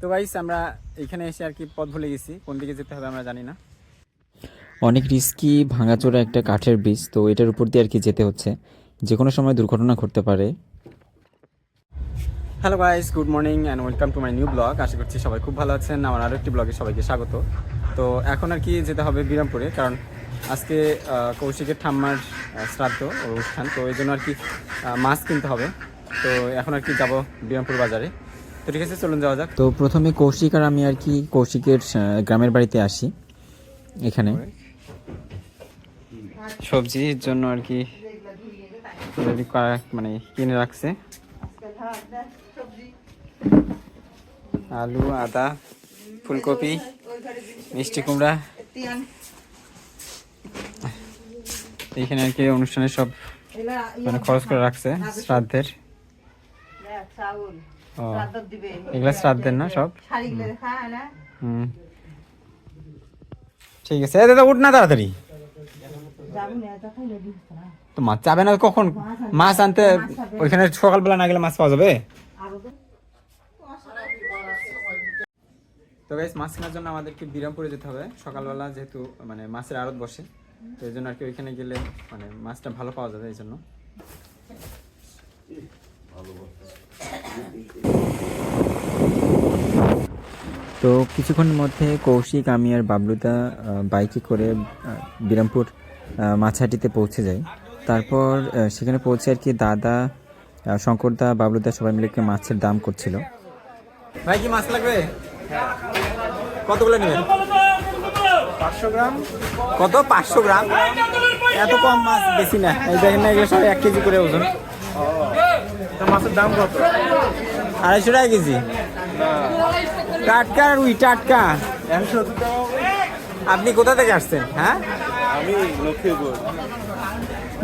তো গাইস আমরা এখানে এসে আর কি পথ ভুলে গেছি। কোন দিকে যেতে হবে আমরা জানি না। অনেক রিস্কি ভাঙাচোরা একটা কাঠের ব্রিজ তো এটার উপর দিয়ে আর কি যেতে হচ্ছে। যে কোনো সময় দুর্ঘটনা ঘটতে পারে। Hello guys good morning and welcome to my new blog আশা করছি সবাই খুব ভালো আছেন। আমার আরও একটি ব্লগে সবাইকে স্বাগত। তো এখন আর কি যেতে হবে বিরামপুরে, কারণ আজকে কৌশিকের ঠাম্মার শ্রাদ্ধ অনুষ্ঠান। তো এই জন্য আর কি মাছ কিনতে হবে। তো এখন আর কি যাব বিরামপুর বাজারে। তো ঠিক আছে, চলুন যাওয়া যাক। তো প্রথমে কৌশিক আর আমি আর কি কৌশিকের গ্রামের বাড়িতে আসি এখানে। সবজির জন্য আর কি মানে কিনে রাখছে। আলু, আদা, ফুলকপি, মিষ্টি কুমড়া। এইখানে আর কি অনুষ্ঠানের সব মানে খরচ করে রাখছে শ্রাদ্ধের। ও, এগুলা শ্রাদ্ধের না সব? হুম। ঠিক আছে। দাদা, উঠ না তাড়াতাড়ি। তো মাছ যাবে না কখন? মাছ আনতে, ওইখানে সকালবেলা না গেলে মাছ পাওয়া যাবে তো গাইস মাছ কেনার জন্য আমাদেরকে বিরামপুরে যেতে হবে। সকালবেলা যেহেতু মানে মাছের আড়ত বসে, তো এই জন্য আর কি ওইখানে গেলে মানে মাছটা ভালো পাওয়া যাবে এই জন্য। তো কিছুক্ষণের মধ্যে কৌশিক, আমি আর বাবলুদা বাইকে করে বিরামপুর মাছহাটিতে পৌঁছে যাই। তারপর সেখানে পৌঁছে আর কি দাদা শঙ্করদা, বাবলুদা সবাই মিলে মাছের দাম করছিল। ভাই, কি মাছ লাগবে? কতগুলো নেবেন? পাঁচশো গ্রাম? কত? পাঁচশো গ্রাম? এত কম মাছ বেশি না। এই দেখেন না এগুলো সব এক কেজি করে ওজন। মাছের দাম কত? আড়াইশো টাকা কেজি। টাটকা রুই টাটকা। আপনি কোথা থেকে আসছেন? হ্যাঁ? আমি লক্ষ্মীপুর।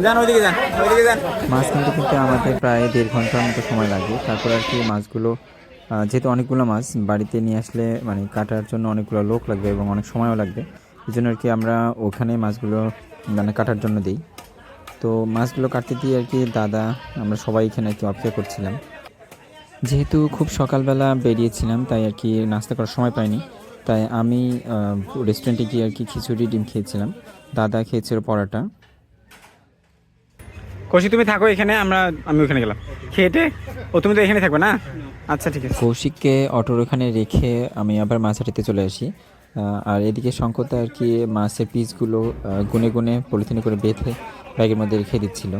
যান ওইদিকে যান ওইদিকে যান। মাছ কিনতে কিন্তু আমাদের প্রায় দেড় ঘণ্টার মতো সময় লাগে। তারপর আর কি মাছগুলো যেহেতু অনেকগুলো মাছ, বাড়িতে নিয়ে আসলে মানে কাটার জন্য অনেকগুলো লোক লাগবে এবং অনেক সময়ও লাগবে। এই জন্য আর কি আমরা ওখানে মাছগুলো মানে কাটার জন্য দিই। তো মাছগুলো কাটতে দিয়ে আর কি দাদা, আমরা সবাই এখানে আর কি অপেক্ষা করছিলাম। যেহেতু খুব সকালবেলা বেরিয়েছিলাম, তাই আর কি নাস্তা করার সময় পাইনি। তাই আমি রেস্টুরেন্টে গিয়ে আর কি খিচুড়ি, ডিম খেয়েছিলাম। দাদা খেয়েছিল পরোটা। কষি তুমি থাকো এখানে, আমরা, আমি ওখানে গেলাম। খেয়েটে ও তুমি তো এখানে থাকবে না? আচ্ছা ঠিক আছে। কৌশিককে অটোর ওখানে রেখে আমি আবার মাছ হাঁটিতে চলে আসি। আর এদিকে শঙ্করদা আর কি মাছের পিসগুলো গুনে গুনে পলিথিনে করে বেঁধে ব্যাগের মধ্যে রেখে দিচ্ছিল।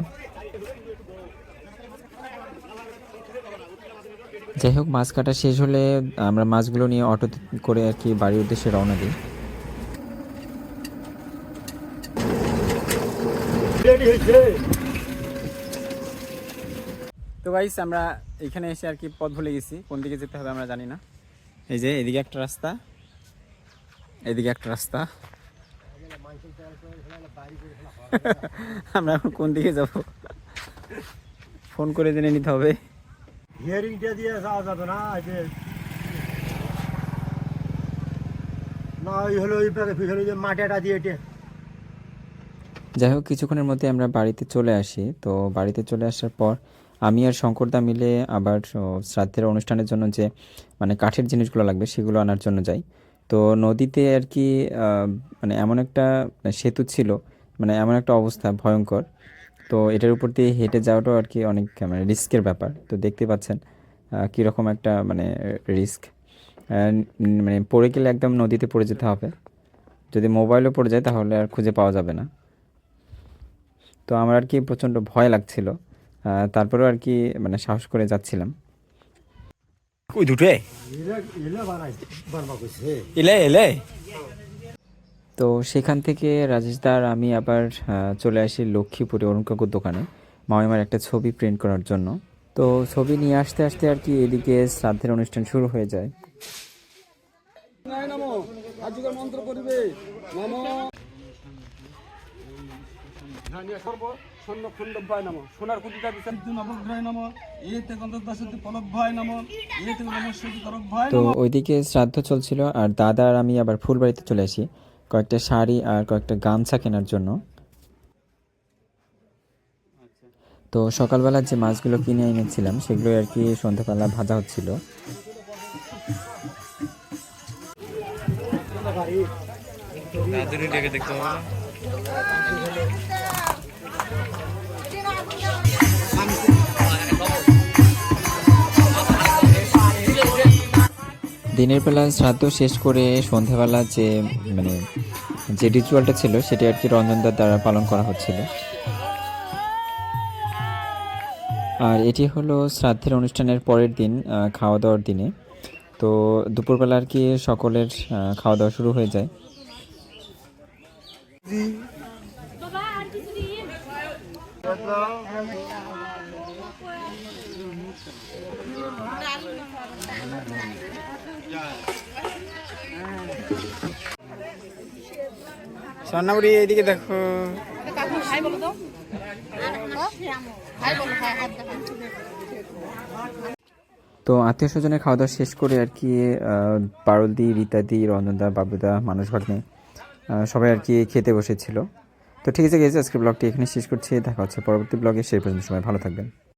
যাই হোক মাছ কাটা শেষ হলে আমরা মাছগুলো নিয়ে অটো করে আর কি বাড়ির উদ্দেশ্যে রওনা দিই। তো গাইস আমরা এখানে এসে আর কি পথ ভুলে গেছি। কোন দিকে যেতে হবে আমরা জানি না। এই যে এদিকে একটা রাস্তা। এদিকে একটা রাস্তা। আমরা এখন কোন দিকে যাব? ফোন করে জেনে নিতে হবে। হিয়ারিংটা দিয়ে যাওয়া যাবে না আগে না ওই হলো ওই পিছনে যে মাটিটা দিয়ে এটা। যাই হোক কিছুক্ষণের মধ্যে আমরা বাড়িতে চলে আসি। তো বাড়িতে চলে আসার পর আমি আর শঙ্করদা মিলে আবার শ্রাদ্ধের অনুষ্ঠানের জন্য যে মানে কাঠের জিনিসগুলো লাগবে সেগুলো আনার জন্য যাই। তো নদীতে আর কি মানে এমন একটা মানে সেতু ছিল মানে এমন একটা অবস্থা ভয়ঙ্কর। তো এটার উপর দিয়ে হেঁটে যাওয়াটাও আর কি অনেক মানে রিস্কের ব্যাপার। তো দেখতে পাচ্ছেন কীরকম একটা মানে রিস্ক। মানে পড়ে গেলে একদম নদীতে পড়ে যেতে হবে। যদি মোবাইলও পড়ে যায় তাহলে আর খুঁজে পাওয়া যাবে না। তো আমার আর কি প্রচণ্ড ভয় লাগছিল। তারপরেও আর কি মানে সাহস করে যাচ্ছিলাম। ওই দুটো? এলে এলে। বানাই বানবা করছে এলে এলে তো সেখান থেকে রাজেশদার আমি আবার চলে আসি লক্ষ্মীপুরে অরুণ কাকুর দোকানে মামিমার একটা ছবি প্রিন্ট করার জন্য। তো ছবি নিয়ে আসতে আসতে আর কি এদিকে শ্রাদ্ধের অনুষ্ঠান শুরু হয়ে যায়। মন্ত্র নাম। সোনার কুটিটা বিচার নবগ্রহ নাম। ভয় তো ওইদিকে শ্রাদ্ধ চলছিল আর দাদা আর আমি আবার ফুলবাড়িতে চলে আসি। কয়েকটা শাড়ি আর কয়েকটা গামছা কেনার জন্য। তো সকালবেলা যে মাছগুলো কিনে এনেছিলাম সেগুলো আর কি সন্ধ্যাবেলা ভাজা হচ্ছিল। দিনের বেলা শ্রাদ্ধ শেষ করে সন্ধ্যাবেলা যে মানে যে রিচুয়ালটা ছিল, সেটি আর কি রঞ্জনদার দ্বারা পালন করা হচ্ছিল। আর এটি হলো শ্রাদ্ধের অনুষ্ঠানের পরের দিন খাওয়া দাওয়ার দিনে। তো দুপুরবেলা আর কি সকলের খাওয়া দাওয়া শুরু হয়ে যায়। স্বর্ণাবুড়ি এইদিকে দেখো। তো দেখো তো আত্মীয় স্বজনের খাওয়া দাওয়া শেষ করে আর কি পারলদি রীতাদি রঞ্জনদা বাবুদা মানুষ আহ, সবাই আর কি খেতে বসেছিল। তো ঠিক আছে গেছে আজকে ব্লগটি এখানে শেষ করছি। দেখা হচ্ছে পরবর্তী ব্লগে সেই পর্যন্ত সময় ভালো থাকবেন।